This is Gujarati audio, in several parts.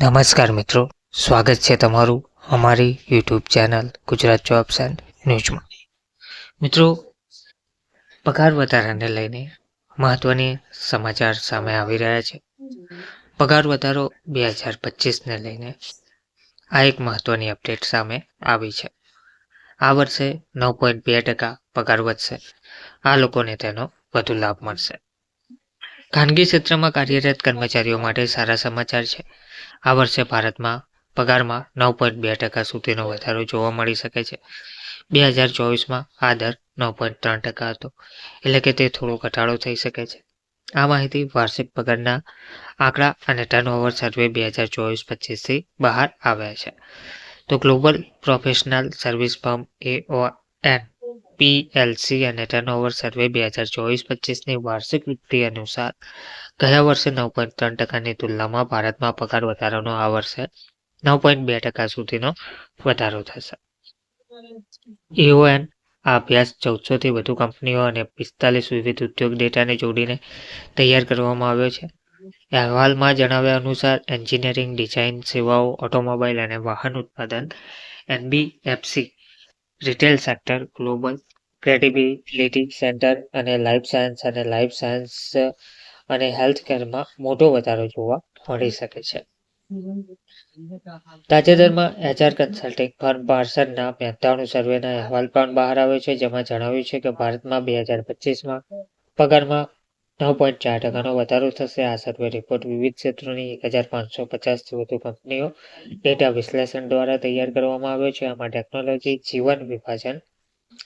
નમસ્કાર મિત્રો, સ્વાગત છે તમારું અમારી YouTube channel Gujarat jobs and ન્યૂઝમાં મિત્રો, પગાર વધારાને લઈને મહત્વની સમાચાર સામે આવી રહ્યા છે. પગાર વધારો બે હજાર પચીસને લઈને આ એક મહત્વની અપડેટ સામે આવી છે. આ વર્ષે નવ પોઈન્ટ બે ટકા પગાર વધશે. આ લોકોને તેનો વધુ લાભ મળશે. ખાનગી ક્ષેત્રમાં કાર્યરત કર્મચારીઓ માટે સારા સમાચાર છે. આ વર્ષે ભારતમાં પગારમાં નવ પોઈન્ટ બે ટકા સુધીનો વધારો જોવા મળી શકે છે. બે હજાર ચોવીસમાં આ દર નવ પોઈન્ટ ત્રણ ટકા હતો, એટલે કે તે થોડો ઘટાડો થઈ શકે છે. આ માહિતી વાર્ષિક પગારના આંકડા અને ટર્નઓવર સર્વે બે હજાર ચોવીસ પચીસથી બહાર આવ્યા છે. તો global professional service firm O N PLC અને ટર્નઓવર સર્વે બે હજાર ચોવીસ પચીસની વાર્ષિક વિક્રી અનુસાર ગયા વર્ષે નવ પોઈન્ટ ત્રણ ટકાની તુલનામાં ભારતમાં પગાર વધારાનો આ વર્ષે નવ પોઈન્ટ બે ટકા સુધીનો વધારો થશે. એઓએન આ અભ્યાસ ચૌદસોથી વધુ કંપનીઓ અને પિસ્તાલીસ વિવિધ ઉદ્યોગ ડેટાને જોડીને તૈયાર કરવામાં આવ્યો છે. અહેવાલમાં જણાવ્યા અનુસાર એન્જિનિયરિંગ, ડિઝાઇન સેવાઓ, ઓટોમોબાઈલ અને વાહન ઉત્પાદન NBFC retail sector, global credibility centre અને લાઈફ સાયન્સ અને લાઈફ સાયન્સ અને હેલ્થ કેરમાં મોટો વધારો જોવા મળી શકે છે. તાજેતરમાં એચઆર કન્સલ્ટિંગ ફર્મ પાર્સનના બેતાણું સર્વેના અહેવાલ પણ બહાર આવ્યો છે, જેમાં જણાવ્યું છે કે ભારતમાં બે હજાર પચીસમાં પગારમાં નવ પોઈન્ટ ચાર ટકાનો વધારો થશે. આ સર્વે રિપોર્ટ વિવિધ ક્ષેત્રોની એક હજાર પાંચસો પચાસથી વધુ કંપનીઓ ડેટા વિશ્લેષણ દ્વારા તૈયાર કરવામાં આવ્યો છે. આમાં ટેકનોલોજી, જીવન વિભાજન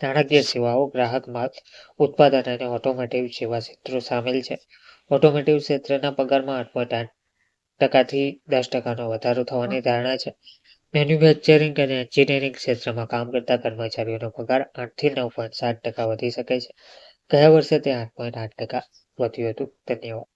નાણાકીય સેવાઓ, ગ્રાહક માલ, ઉત્પાદન અને ઓટોમોટિવ સેવા ક્ષેત્રો સામેલ છે. ઓટોમોટિવ ક્ષેત્રના પગારમાં આઠ પોઈન્ટ આઠ ટકાથી દસ ટકાનો વધારો થવાની ધારણા છે. મેન્યુફેક્ચરિંગ અને એન્જિનિયરિંગ ક્ષેત્રમાં કામ કરતા કર્મચારીઓનો પગાર આઠથી નવ પોઈન્ટ સાત ટકા વધી શકે છે. ગયા વર્ષે તે આઠ પોઈન્ટ આઠ ટકા વધ્યું હતું. ધન્યવાદ.